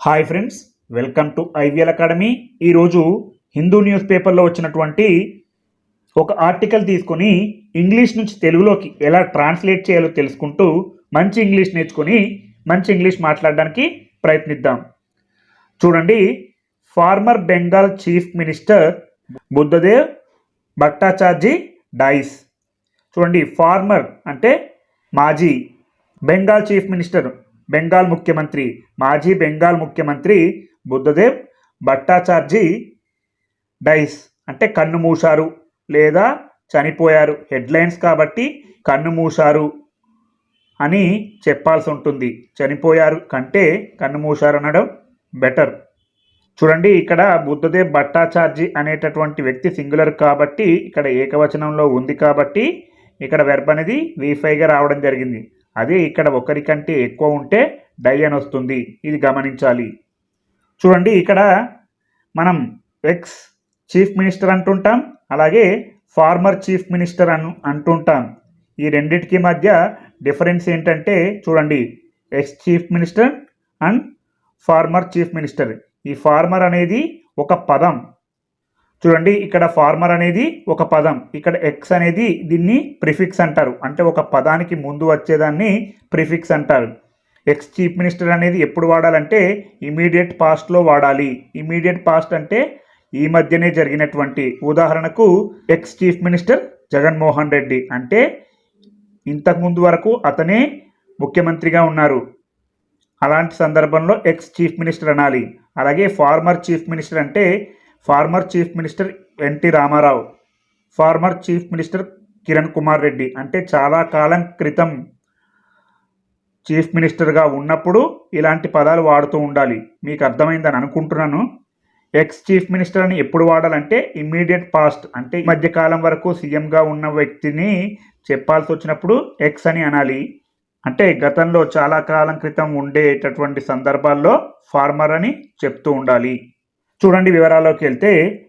Hi friends welcome to IVL academy. ఈరోజు Hindu news పేపర్లో వచ్చినటువంటి ఒక ఆర్టికల్ తీసుకొని ఇంగ్లీష్ నుంచి తెలుగులోకి ఎలా ట్రాన్స్లేట్ చేయాలో తెలుసుకుంటూ మంచి ఇంగ్లీష్ నేర్చుకొని మంచి ఇంగ్లీష్ మాట్లాడడానికి ప్రయత్నిద్దాం. చూడండి former Bengal chief minister Buddhadev Bhattacharjee dies. చూడండి ఫార్మర్ అంటే మాజీ బెంగాల్ చీఫ్ మినిస్టర్ బెంగాల్ ముఖ్యమంత్రి మాజీ బెంగాల్ ముఖ్యమంత్రి బుద్ధదేవ్ భట్టాచార్జీ డైస్ అంటే కన్ను మూశారు లేదా చనిపోయారు. హెడ్లైన్స్ కాబట్టి కన్ను మూశారు అని చెప్పాల్సి ఉంటుంది. చనిపోయారు కంటే కన్ను మూశారు అనడం బెటర్. చూడండి ఇక్కడ బుద్ధదేవ్ భట్టాచార్జీ అనేటటువంటి వ్యక్తి సింగులర్ కాబట్టి ఇక్కడ ఏకవచనంలో ఉంది కాబట్టి ఇక్కడ వెర్బ్ అనేది వీఫైగా రావడం జరిగింది. అదే ఇక్కడ ఒకరికంటే ఎక్కువ ఉంటే డై అని వస్తుంది. ఇది గమనించాలి. చూడండి ఇక్కడ మనం ఎక్స్ చీఫ్ మినిస్టర్ అంటుంటాం అలాగే ఫార్మర్ చీఫ్ మినిస్టర్ అను అంటుంటాం. ఈ రెండింటికి మధ్య డిఫరెన్స్ ఏంటంటే చూడండి ex chief minister and former chief minister ఈ ఫార్మర్ అనేది ఒక పదం. చూడండి ఇక్కడ ఫార్మర్ అనేది ఒక పదం. ఇక్కడ ఎక్స్ అనేది దీన్ని ప్రిఫిక్స్ అంటారు. అంటే ఒక పదానికి ముందు వచ్చేదాన్ని ప్రిఫిక్స్ అంటారు. ఎక్స్ చీఫ్ మినిస్టర్ అనేది ఎప్పుడు వాడాలంటే ఇమీడియట్ పాస్ట్లో వాడాలి. ఇమీడియట్ పాస్ట్ అంటే ఈ మధ్యనే జరిగినటువంటి ఉదాహరణకు ex chief minister Jaganmohan Reddy. అంటే ఇంతకుముందు వరకు అతనే ముఖ్యమంత్రిగా ఉన్నారు. అలాంటి సందర్భంలో ఎక్స్ చీఫ్ మినిస్టర్ అనాలి. అలాగే ఫార్మర్ చీఫ్ మినిస్టర్ అంటే former chief minister NT Ramarao former chief minister Kiran Kumar Reddy. అంటే చాలా కాలం క్రితం చీఫ్ మినిస్టర్గా ఉన్నప్పుడు ఇలాంటి పదాలు వాడుతూ ఉండాలి. మీకు అర్థమైందని అనుకుంటున్నాను. ఎక్స్ చీఫ్ మినిస్టర్ అని ఎప్పుడు వాడాలంటే ఇమ్మీడియట్ పాస్ట్ అంటే ఈ మధ్య కాలం వరకు సీఎంగా ఉన్న వ్యక్తిని చెప్పాల్సి వచ్చినప్పుడు ఎక్స్ అని అనాలి. అంటే గతంలో చాలా కాలం క్రితం ఉండేటటువంటి సందర్భాల్లో ఫార్మర్ అని చెప్తూ ఉండాలి. చూడండి వివరాల్లోకి వెళ్తే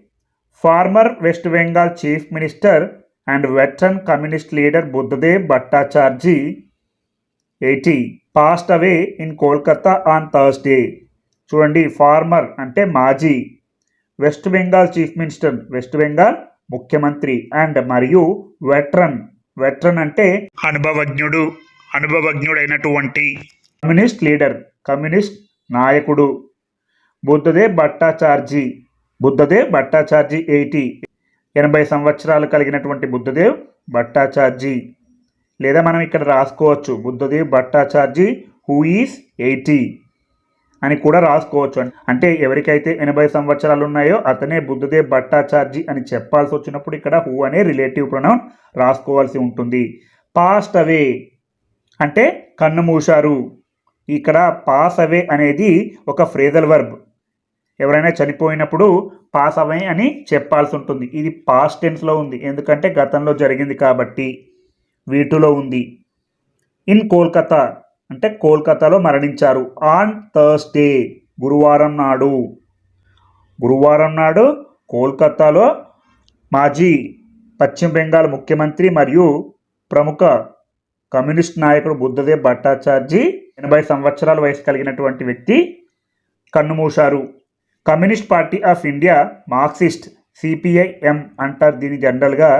former West Bengal chief minister and veteran communist leader Buddhadeb Bhattacharjee eighty passed away in Kolkata on Thursday చూడండి ఫార్మర్ అంటే మాజీ. West Bengal chief minister West Bengal ముఖ్యమంత్రి అండ్ మరియు వెటరన్. వెటరన్ అంటే అనుభవజ్ఞుడు అనుభవజ్ఞుడైనటువంటి కమ్యూనిస్ట్ లీడర్ కమ్యూనిస్ట్ నాయకుడు. Buddhadev Bhattacharjee. Buddhadev Bhattacharjee eighty. ఎనభై సంవత్సరాలు కలిగినటువంటి బుద్ధదేవ్ భట్టాచార్జీ. లేదా మనం ఇక్కడ రాసుకోవచ్చు Buddhadev Bhattacharjee who is eighty అని కూడా రాసుకోవచ్చు. అంటే ఎవరికైతే ఎనభై సంవత్సరాలు ఉన్నాయో అతనే బుద్ధదేవ్ భట్టాచార్జీ అని చెప్పాల్సి వచ్చినప్పుడు ఇక్కడ హూ అనే రిలేటివ్ ప్రొనౌన్ రాసుకోవాల్సి ఉంటుంది. పాస్ట్ అవే అంటే కన్ను మూశారు. ఇక్కడ పాస్ అవే అనేది ఒక ఫ్రేజల్ వర్బ్. ఎవరైనా చనిపోయినప్పుడు పాస్ అవే అని చెప్పాల్సి ఉంటుంది. ఇది పాస్ట్ టెన్స్లో ఉంది. ఎందుకంటే గతంలో జరిగింది కాబట్టి వీటిలో ఉంది. ఇన్ కోల్కతా అంటే కోల్కతాలో మరణించారు. ఆన్ థర్స్డే గురువారం నాడు. గురువారం నాడు కోల్కతాలో మాజీ పశ్చిమ బెంగాల్ ముఖ్యమంత్రి మరియు ప్రముఖ కమ్యూనిస్ట్ నాయకుడు బుద్ధదేవ్ భట్టాచార్జీ ఎనభై సంవత్సరాల వయసు కలిగినటువంటి వ్యక్తి కన్నుమూశారు. Communist party of India marxist CPIM అంటారు దీని జనరల్గా.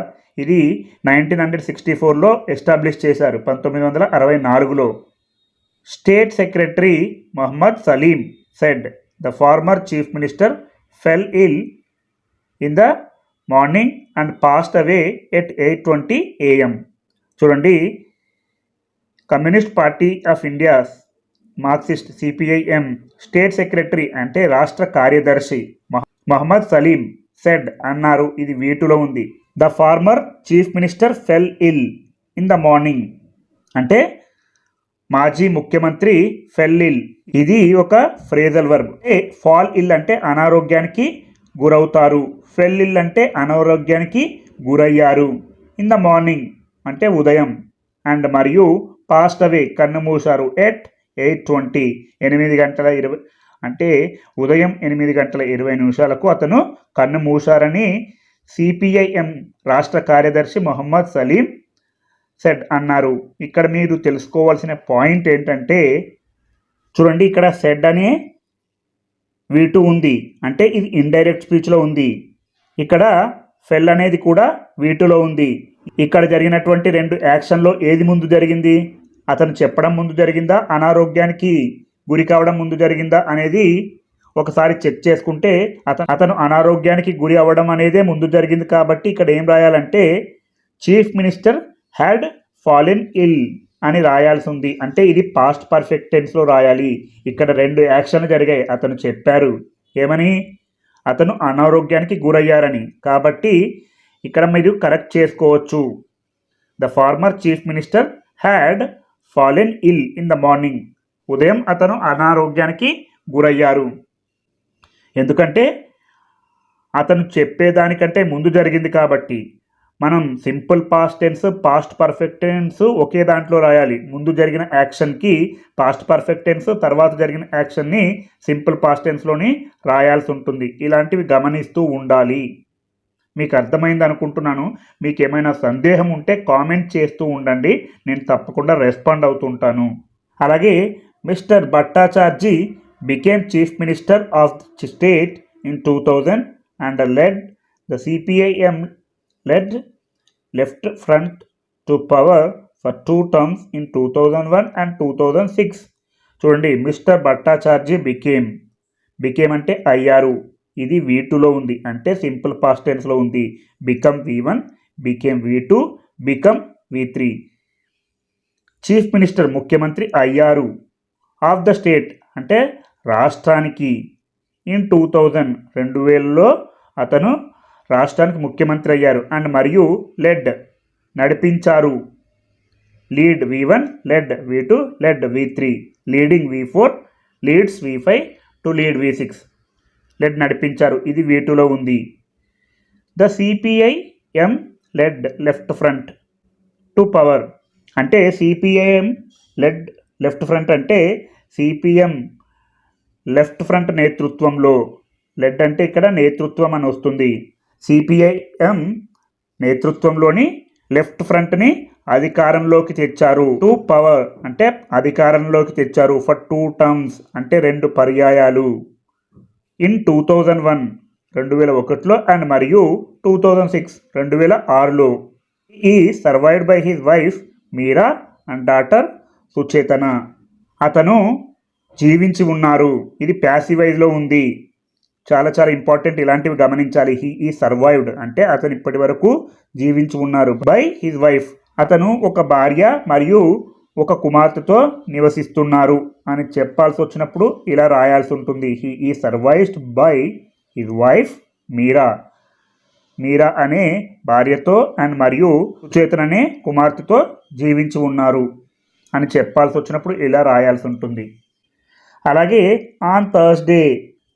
ఇది నైన్టీన్ హండ్రెడ్ సిక్స్టీ ఫోర్లో ఎస్టాబ్లిష్ చేశారు పంతొమ్మిది వందల అరవై నాలుగులో. State secretary Mohammed Salim said the former chief minister fell ill in the morning and passed away at eight twenty AM చూడండి communist party of India's marxist CPIM state secretary అంటే రాష్ట్ర కార్యదర్శి మహమ్మద్ సలీం సెడ్ అన్నారు. ఇది వీటిలో ఉంది. The former chief minister fell ill in the morning. అంటే మాజీ ముఖ్యమంత్రి ఫెల్ ఇల్. ఇది ఒక ఫ్రేజల్ వర్బ్. ఫాల్ ఇల్ అంటే అనారోగ్యానికి గురవుతారు. ఫెల్ ఇల్ అంటే అనారోగ్యానికి గురయ్యారు. ఇన్ ద మార్నింగ్ అంటే ఉదయం. అండ్ మరియు పాస్ట్ అవే కన్నుమూశారు ఎట్ ఎయిట్ ట్వంటీ ఎనిమిది గంటల ఇరవై అంటే ఉదయం ఎనిమిది గంటల ఇరవై నిమిషాలకు అతను కన్ను మూశారని సిపిఐఎం రాష్ట్ర కార్యదర్శి మొహమ్మద్ సలీం సెడ్ అన్నారు. ఇక్కడ మీరు తెలుసుకోవాల్సిన పాయింట్ ఏంటంటే చూడండి ఇక్కడ సెడ్ అనే వీటు ఉంది. అంటే ఇది ఇండైరెక్ట్ స్పీచ్లో ఉంది. ఇక్కడ ఫెల్ అనేది కూడా వీటిలో ఉంది. ఇక్కడ జరిగినటువంటి రెండు యాక్షన్లో ఏది ముందు జరిగింది? అతను చెప్పడం ముందు జరిగిందా? అనారోగ్యానికి గురి కావడం ముందు జరిగిందా అనేది ఒకసారి చెక్ చేసుకుంటే అతను అతను అనారోగ్యానికి గురి అవ్వడం అనేదే ముందు జరిగింది కాబట్టి ఇక్కడ ఏం రాయాలంటే chief minister had fallen ill అని రాయాల్సి ఉంది అంటే ఇది పాస్ట్ పర్ఫెక్ట్ టెన్స్లో రాయాలి. ఇక్కడ రెండు యాక్షన్లు జరిగాయి. అతను చెప్పారు. ఏమని? అతను అనారోగ్యానికి గురయ్యారని. కాబట్టి ఇక్కడ మీరు కరెక్ట్ చేసుకోవచ్చు. The former chief minister had fallen ill in the morning. ఉదయం అతను అనారోగ్యానికి గురయ్యారు. ఎందుకంటే అతను చెప్పేదానికంటే ముందు జరిగింది కాబట్టి. మనం simple past tense past perfect tense ఒకే దాంట్లో రాయాలి. ముందు జరిగిన యాక్షన్కి పాస్ట్ పర్ఫెక్ట్ టెన్స్ తర్వాత జరిగిన యాక్షన్ని సింపుల్ పాస్ట్ టెన్స్లోని రాయాల్సి ఉంటుంది. ఇలాంటివి గమనిస్తూ ఉండాలి. మీకు అర్థమైంది అనుకుంటున్నాను. మీకు ఏమైనా సందేహం ఉంటే కామెంట్ చేస్తూ ఉండండి. నేను తప్పకుండా రెస్పాండ్ అవుతుంటాను. అలాగే mister Bhattacharjee became chief minister of the state in two thousand and led the CPIM led left front to power for two terms in 2001 and 2006 చూడండి మిస్టర్ భట్టాచార్జీ బికేమ్. బికేమ్ అంటే అయ్యారు. ఇది వీ టూలో ఉంది. అంటే సింపుల్ పాస్ట్ టెన్స్లో ఉంది. Become V one became V two become V three chief minister ముఖ్యమంత్రి అయ్యారు ఆఫ్ ద స్టేట్ అంటే రాష్ట్రానికి. ఇన్ టూ థౌజండ్ రెండు వేలలో అతను రాష్ట్రానికి ముఖ్యమంత్రి అయ్యారు. అండ్ మరియు లెడ్ నడిపించారు. Lead V one led V two led V three leading V four leads V five to lead V six led నడిపించారు. ఇది వీటిలో ఉంది. The CPI M led left front to power అంటే సిపిఐఎం లెడ్ లెఫ్ట్ ఫ్రంట్ అంటే CPM left front నేతృత్వంలో. Led అంటే ఇక్కడ నేతృత్వం అని వస్తుంది. సిపిఐఎం నేతృత్వంలోని లెఫ్ట్ ఫ్రంట్ని అధికారంలోకి తెచ్చారు. టు పవర్ అంటే అధికారంలోకి తెచ్చారు. ఫర్ టూ టర్మ్స్ అంటే రెండు పర్యాయాలు. ఇన్ టూ థౌజండ్ వన్ రెండు వేల ఒకటిలో అండ్ మరియు టూ థౌజండ్ సిక్స్ రెండు వేల ఆరులో. Is survived by his wife Meera and daughter Suchetana అతను జీవించి ఉన్నారు. ఇది ప్యాసివైజ్లో ఉంది. చాలా చాలా ఇంపార్టెంట్ ఇలాంటివి గమనించాలి. హీ ఈ సర్వైవ్డ్ అంటే అతను ఇప్పటి వరకు జీవించి ఉన్నారు. బై హిజ్ వైఫ్ అతను ఒక భార్య మరియు ఒక కుమార్తెతో నివసిస్తున్నారు అని చెప్పాల్సి వచ్చినప్పుడు ఇలా రాయాల్సి ఉంటుంది. He is survived by his wife Meera Meera అనే భార్యతో అండ్ మరియు సుచేతన్ అనే కుమార్తెతో జీవించి ఉన్నారు అని చెప్పాల్సి వచ్చినప్పుడు ఇలా రాయాల్సి ఉంటుంది. అలాగే on Thursday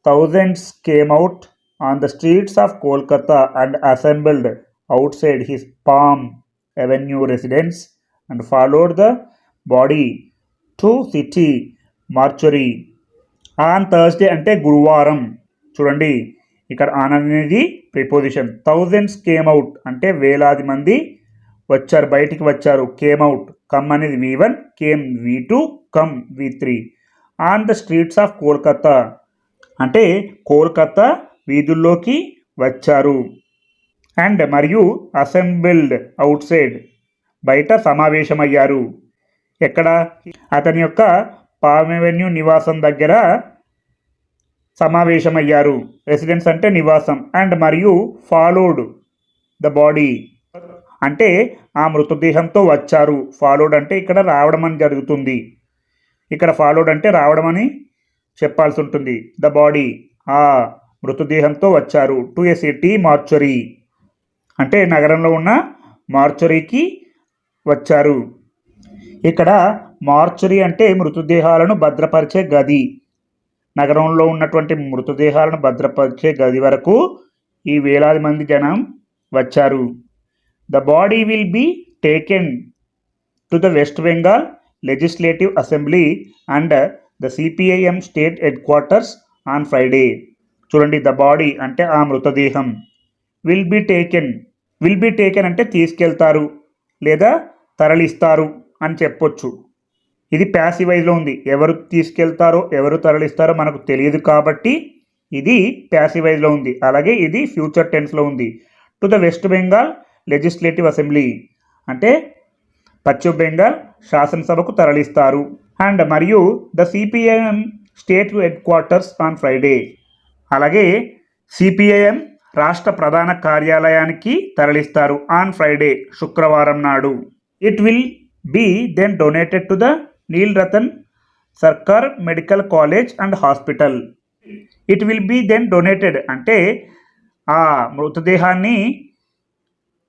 thousands came out on the streets of Kolkata and assembled outside his palm avenue residence and followed the body to city mortuary on Thursday అంటే గురువారం. చూడండి ఇక్కడ ఆన్ అనేది ప్రిపోజిషన్ థౌజండ్స్ కేమ్ అవుట్ అంటే వేలాది మంది వచ్చారు బయటికి వచ్చారు కేమ్ అవుట్ కమ్ అనేది V one came V two come V three on the streets of Kolkata అంటే కోల్కతా వీధుల్లోకి వచ్చారు. అండ్ మరియు అసెంబిల్డ్ అవుట్ సైడ్ బయట సమావేశమయ్యారు. ఎక్కడ? అతని యొక్క పామెవెన్యూ నివాసం దగ్గర సమావేశమయ్యారు. రెసిడెన్స్ అంటే నివాసం అండ్ మరియు ఫాలోడ్ ద బాడీ. అంటే ఆ మృతదేహంతో వచ్చారు. ఫాలోడ్ అంటే ఇక్కడ రావడం అని జరుగుతుంది. ఇక్కడ ఫాలోడ్ అంటే రావడం అని చెప్పాల్సి ఉంటుంది. The body. ఆ మృతదేహంతో వచ్చారు. To a city? మార్చరీ. అంటే నగరంలో ఉన్న మార్చురీకి వచ్చారు. ఇక్కడ మార్చురీ అంటే మృతదేహాలను భద్రపరిచే గది. నగరంలో ఉన్నటువంటి మృతదేహాలను భద్రపరిచే గది వరకు ఈ వేలాది మంది జనం వచ్చారు. The body will be taken to the west Bengal legislative assembly and the CPIM state headquarters on Friday చూడండి ద బాడీ అంటే ఆ మృతదేహం. Will be taken will be taken అంటే తీసుకెళ్తారు లేదా తరలిస్తారు. అని చెప్పొచ్చు. ఇది ప్యాసివైజ్లో ఉంది. ఎవరు తీసుకెళ్తారో ఎవరు తరలిస్తారో మనకు తెలియదు కాబట్టి ఇది ప్యాసివైజ్లో ఉంది. అలాగే ఇది ఫ్యూచర్ టెన్స్లో ఉంది. To the west Bengal legislative assembly అంటే పశ్చిమ బెంగాల్ శాసనసభకు తరలిస్తారు. అండ్ మరియు the CPIM state headquarters on Friday అలాగే సిపిఐఎం రాష్ట్ర ప్రధాన కార్యాలయానికి తరలిస్తారు ఆన్ ఫ్రైడే శుక్రవారం నాడు. It will be then donated to the Nil Ratan Sarkar medical college and hospital it will be then donated అంటే ఆ మృతదేహాన్ని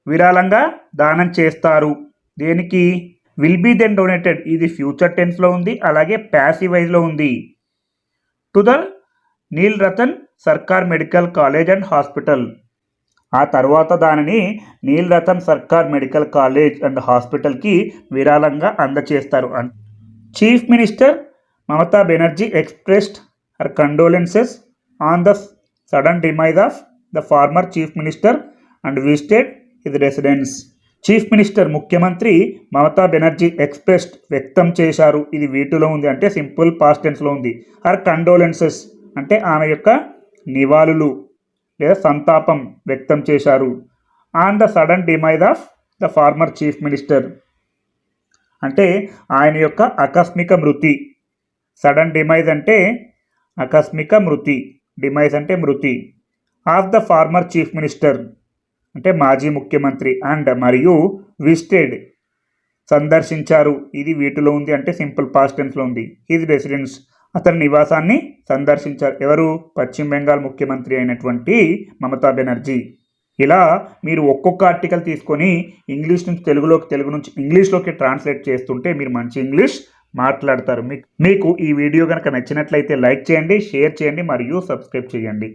విరాళంగా దానం చేస్తారు. దేనికి? విల్ బీ దెన్ డొనేటెడ్ ఇది ఫ్యూచర్ టెన్స్లో ఉంది అలాగే ప్యాసివైజ్లో ఉంది. To the Nil Ratan Sarkar medical college and hospital ఆ తర్వాత దానిని నీలరతన్ సర్కార్ మెడికల్ కాలేజ్ అండ్ హాస్పిటల్కి విరాళంగా అందచేస్తారు. Chief minister Mamata Banerjee expressed her condolences on the sudden demise of the former chief minister and visited his residence. Chief minister ముఖ్యమంత్రి Mamata Banerjee expressed వ్యక్తం చేశారు. ఇది వీటిలో ఉంది అంటే సింపుల్ పాస్టెన్స్లో ఉంది. హర్ కండోలెన్సెస్ అంటే ఆమె యొక్క నివాళులు. లేదా సంతాపం వ్యక్తం చేశారు? On the sudden demise of the former chief minister అంటే ఆయన యొక్క ఆకస్మిక మృతి. సడన్ డిమైజ్ అంటే ఆకస్మిక మృతి. డిమైజ్ అంటే మృతి. Of the former chief minister అంటే మాజీ ముఖ్యమంత్రి అండ్ మరియు విజిటెడ్ సందర్శించారు. ఇది వీటిలో ఉంది అంటే సింపుల్ పాస్ట్ టెన్స్లో ఉంది. హిజ్ రెసిడెన్స్ అతని నివాసాన్ని సందర్శించారు. ఎవరు? పశ్చిమ బెంగాల్ ముఖ్యమంత్రి అయినటువంటి మమతా బెనర్జీ. ఇలా మీరు ఒక్కొక్క ఆర్టికల్ తీసుకొని ఇంగ్లీష్ నుంచి తెలుగులోకి తెలుగు నుంచి ఇంగ్లీష్లోకి ట్రాన్స్లేట్ చేస్తుంటే మీరు మంచి ఇంగ్లీష్ మాట్లాడతారు. మీకు మీకు ఈ వీడియో కనుక నచ్చినట్లయితే లైక్ చేయండి షేర్ చేయండి మరియు సబ్స్క్రైబ్ చేయండి.